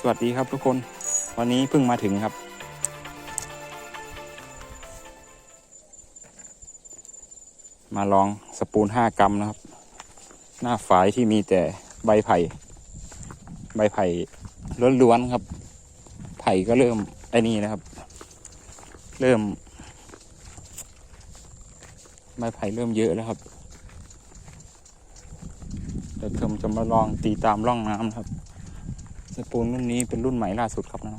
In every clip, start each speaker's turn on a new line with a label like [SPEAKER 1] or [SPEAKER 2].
[SPEAKER 1] สวัสดีครับทุกคน วันนี้เพิ่งมาถึงครับ มาลองสปูนห้ากรัมนะครับ หน้าฝายที่มีแต่ใบไผ่ ใบไผ่ล้วนๆครับ ไผ่ก็เริ่มไอ้นี่นะครับ เริ่ม ใบไผ่เริ่มเยอะแล้วครับเดี๋ยวผมจะมาลองตีตามร่องน้ำครับ สปูนรุ่นนี้เป็นรุ่นใหม่ล่าสุดครับน้อง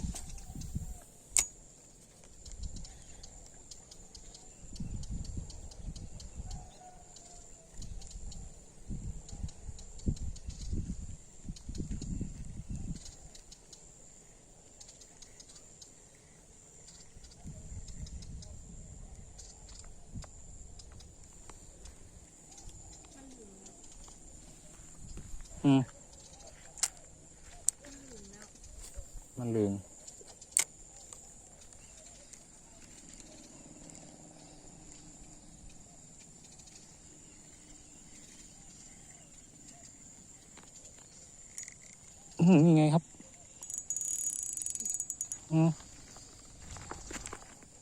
[SPEAKER 1] อืม มันลืมอื้อหือนี่ไงครับอืม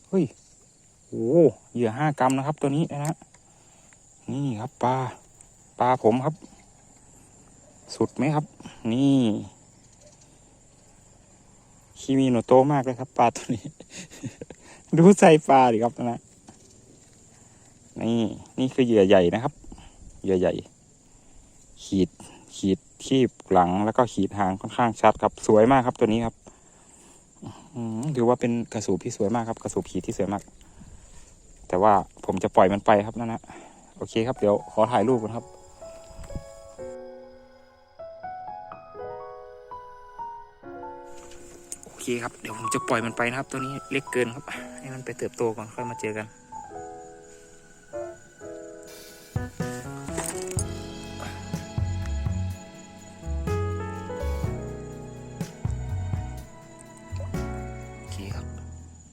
[SPEAKER 1] เฮ้ย โอ้เหยื่อห้ากรัมนะครับ ตัวนี้นะฮะนี่ครับปลา ปลาผมครับ สุดไหมครับ นี่ คีมีโนโตมากเลยครับ ปลาตัวนี้ ดูใส่ปลาดิครับนะนี่นี่คือเหยื่อใหญ่นะครับ เหยื่อใหญ่ ขีดขีดคีบหลังแล้วก็ขีดหางค่อนข้างชัดครับ สวยมากครับตัวนี้ครับถือว่าเป็นกระสูบที่สวยมากครับ กระสูบขีดที่สวยมาก แต่ว่าผมจะปล่อยมันไปครับนั่นนะโอเคครับเดี๋ยวขอถ่ายรูปกันครับ เคครับ เดี๋ยวผมจะปล่อยมันไปนะครับ ตัวนี้เล็กเกินครับ ให้มันไปเติบโตก่อนค่อยมาเจอกัน